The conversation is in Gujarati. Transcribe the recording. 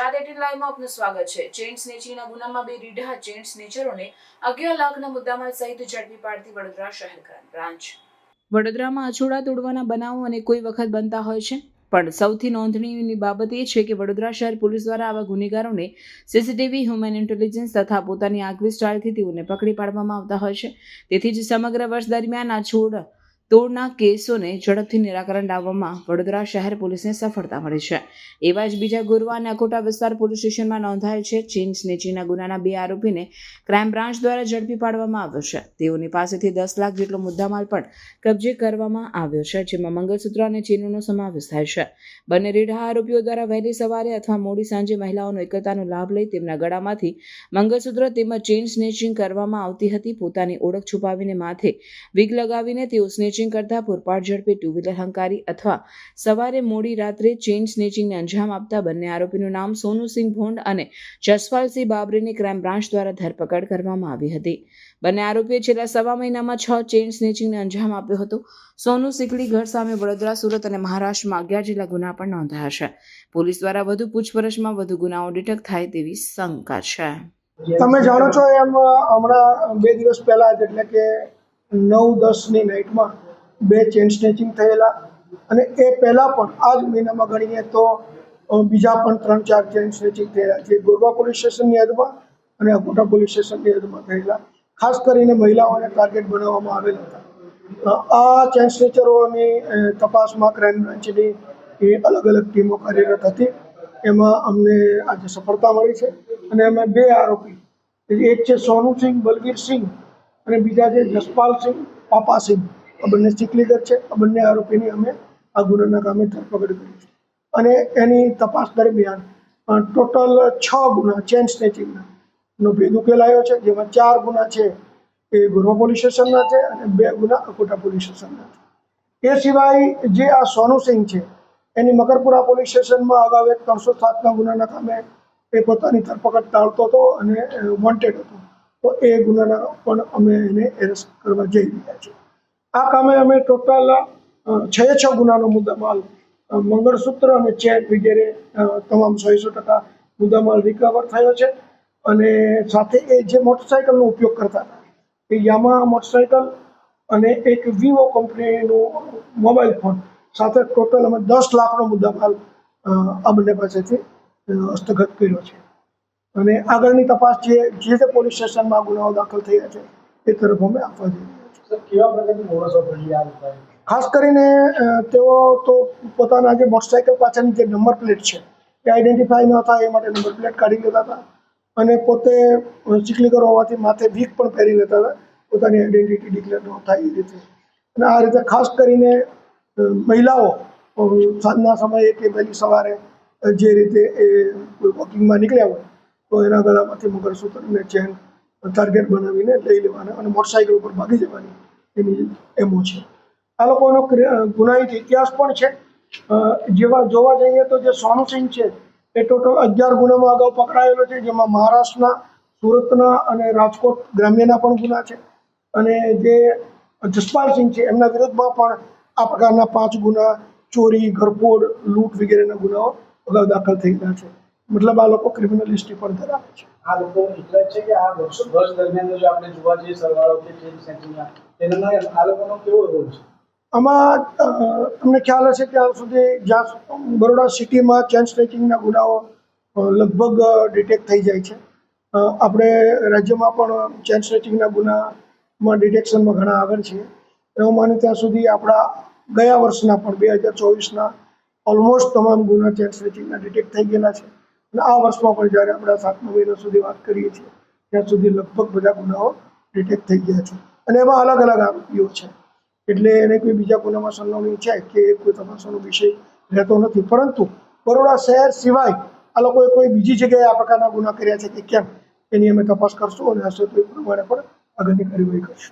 ગુજરાત એટીન લાઈવમાં આપનું સ્વાગત છે. ચેઇન સ્નેચિંગના ગુનામાં બે રીઢા ચેઇન સ્નેચરોને અગિયાર લાખના મુદ્દામાં સહિત ઝડપી પાડતી વડોદરા શહેર ક્રાઇમ બ્રાન્ચ. વડોદરામાં અછોડા તોડવાના બનાવો અને કોઈ વખત બનતા હોય છે? પણ સૌથી નોંધણીની બાબત એ છે કે વડોદરા શહેર પોલીસ દ્વારા આવા ગુનેગારોને સીસીટીવી હ્યુમન ઇન્ટેલિજન્સ તથા પોતાની આગવી સ્ટાઇલથી તેઓને પકડી પાડવામાં આવતા હોય છે. તેથી જ સમગ્ર વર્ષ દરમિયાન આ છોડ તોડના કેસોને ઝડપથી નિરાકરણ લાવવામાં વડોદરા શહેર પોલીસને સફળતા મળી છે. એવા જ બીજા ગુરવા અને અકોટા વિસ્તાર પોલીસ સ્ટેશનમાં નોંધાયેલ છે. ચીન સ્નેચીના ગુનાના બે આરોપીને ક્રાઇમ બ્રાન્ચ દ્વારા ઝડપી પાડવામાં આવ્યો છે. તેઓની પાસેથી દસ લાખ જેટલો મુદ્દામાલ પણ કબજે કરવામાં આવ્યો છે, જેમાં મંગળસૂત્ર અને ચીનોનો સમાવેશ થાય છે. બંને રીઢા આરોપીઓ દ્વારા વહેલી સવારે અથવા મોડી સાંજે મહિલાઓનો એકતાનો લાભ લઈ તેમના ગળામાંથી મંગળસૂત્ર તેમજ ચેઇન સ્નેચિંગ કરવામાં આવતી હતી. પોતાની ઓળખ છુપાવીને માથે વિગ લગાવીને તેઓ સ્નેચિંગ કરતા પૂરપાટ ઝડપે ટુ વ્હીલર હંકારી અથવા સવારે મોડી રાત્રે ચેઇન સ્નેચિંગને અંજામ આપતા બંને આરોપીનું નામ સોનુસિંહ ભોંડ અને જસપાલસિંહ બાબરીની ક્રાઇમ બ્રાન્ચ દ્વારા ધરપકડ કરવામાં આવી હતી. બંને આરોપીએ છેલ્લા સવા મહિનામાં છ ચેઇન સ્નેચિંગને અંજામ આપ્યો હતો. સોનુ સિકલી ઘર સામે વડોદરા, સુરત અને મહારાષ્ટ્રમાં અગિયાર જેટલા ગુના પણ નોંધાયા છે. પોલીસ દ્વારા વધુ પૂછપરછમાં વધુ ગુનાઓ ડિટેક્ટ થાય તેવી શંકા છે. તમે જાણો છો એમ, હમણાં બે દિવસ પહેલાં એટલે કે નવ દસની નાઇટમાં બે ચેન સ્નેચિંગ થયેલા. અને એ પહેલાં પણ, આ જ મહિનામાં ગણીએ તો બીજા પણ ત્રણ ચાર ચેન સ્નેચિંગ થયેલા જે ગોરવા પોલીસ સ્ટેશનની હદમાં અને અકોટા પોલીસ સ્ટેશનની હદમાં થયેલા. ખાસ કરીને મહિલાઓને ટાર્ગેટ બનાવવામાં આવેલા હતા. આ ચેન સ્નેચરોની તપાસમાં ક્રાઇમ બ્રાન્ચની એ અલગ અલગ ટીમો કાર્યરત હતી. એમાં અમને આજે સફળતા મળી છે. અને અમે બે આરોપી, એક છે સોનુસિંહ બલવીરસિંહ અને બીજા છે જસપાલસિંહ પાપાસિંહ આ બંને ચીકલીગર છે. આ બંને આરોપીની અમે આ ગુનાના કામે ધરપકડ કરી છે. અને એની તપાસ દરમિયાન ટોટલ છ ગુના ચેન સ્નેચિંગના નો ભેદ ઉકેલાયો છે. જેમાં ચાર ગુના છે એ ગોરવા પોલીસ સ્ટેશનના છે અને બે ગુના અકોટા પોલીસ સ્ટેશનના છે. એ સિવાય જે આ સોનુસિંહ છે, એની મકરપુરા પોલીસ સ્ટેશનમાં અગાઉ એક ત્રણસો સાતના ગુનાના કામે એ પોતાની ધરપકડ ટાળતો હતો અને વોન્ટેડ હતો. તો એ ગુનાના પણ અમે એને એરેસ્ટ કરવા જઈ રહ્યા છીએ. આ કામે અમે ટોટલ છ છ ગુનાનો મુદ્દામાલ મંગળસૂત્ર અને ચેન વગેરે તમામ સો ટકા મુદ્દામાલ રિકવર થયો છે. અને સાથે એ જે મોટરસાયકલનો ઉપયોગ કરતા હતા, એ યામા મોટરસાયકલ અને એક વિવો કંપનીનું મોબાઈલ ફોન સાથે ટોટલ અમે દસ લાખનો મુદ્દામાલ અમને પાસેથી હસ્તગત કર્યો છે. અને આગળની તપાસ જે જે તે પોલીસ સ્ટેશનમાં ગુનાઓ દાખલ થયા છે, એ તરફ અમે આપવા જઈ ખાસ કરીને તેઓ તો પોતાના જે મોટરસાઇકલ પાછળની જે નંબર પ્લેટ છે, એ આઈડેન્ટિફાઈ ન થાય એ માટે નંબર પ્લેટ કાઢી લેતા હતા. અને પોતે ચીખલીગર હોવાથી માથે વીક પણ પહેરી લેતા હતા. પોતાની આઈડેન્ટિટી ડિક્લેર ન થાય એ રીતે. અને આ રીતે ખાસ કરીને મહિલાઓ સાંજના સમયે કે વહેલી સવારે જે રીતે એ વોકિંગમાં નીકળ્યા હોય, તો એના ગળામાંથી મંગળસૂત્ર અને ચેન ટાર્ગેટ બનાવીને લઈ લેવાના અને મોટરસાઇકલ ઉપર ભાગી જવાની એની એમો છે. આ લોકોનો ગુનાહિત ઇતિહાસ પણ છે. જેવા જોવા જઈએ તો જે સોનુ સિંહ છે, એ ટોટલ અગિયાર ગુનામાં અગાઉ પકડાયેલો છે, જેમાં મહારાષ્ટ્રના, સુરતના અને રાજકોટ ગ્રામ્યના પણ ગુના છે. અને જે જસપાલસિંહ છે, એમના વિરુદ્ધમાં પણ આ પ્રકારના પાંચ ગુના, ચોરી, ઘરફોડ, લૂંટ વગેરેના ગુનાઓ અગાઉ દાખલ થઈ ગયા છે. મતલબ આ લોકો ક્રિમિનલ હિસ્ટ્રી પણ ધરાવે છે. આ લોકો એટલે છે કે આ વર્ષો વર્ષ દરમિયાન જો આપણે જોવા જઈએ સરવાળો કે જે સેન્ટિંગના તેના આ લોકોનો કેવો રોલ છે? આમાં તમને ખ્યાલ હશે કે હાલ સુધી જ્યાં બરોડા સિટીમાં ચેન સ્ટ્રેચિંગના ગુનાઓ લગભગ ડિટેક્ટ થઈ જાય છે. આપણે રાજ્યમાં પણ ચેન સ્ટ્રેચિંગના ગુનામાં ડિટેક્શનમાં ઘણા આગળ છીએ. એવું માને ત્યાં સુધી આપણા ગયા વર્ષના પણ બે હજાર ચોવીસના ઓલમોસ્ટ તમામ ગુના ચેન સ્ટ્રેચિંગના ડિટેક્ટ થઈ ગયેલા છે. અને આ વર્ષમાં પણ જ્યારે આપણે સાતમા મહિના સુધી વાત કરીએ છીએ, ત્યાં સુધી લગભગ બધા ગુનાઓ ડિટેક્ટ થઈ ગયા છે. અને એમાં અલગ અલગ આરોપીઓ છે. એટલે એને કોઈ બીજા ગુનામાં સંડોવણી છે કે કોઈ તપાસવાનો વિષય રહેતો નથી. પરંતુ બરોડા શહેર સિવાય આ લોકોએ કોઈ બીજી જગ્યાએ આ પ્રકારના ગુના કર્યા છે કે કેમ, એની અમે તપાસ કરશું અને હશે તો એ પ્રમાણે પણ આગળની કાર્યવાહી કરશું.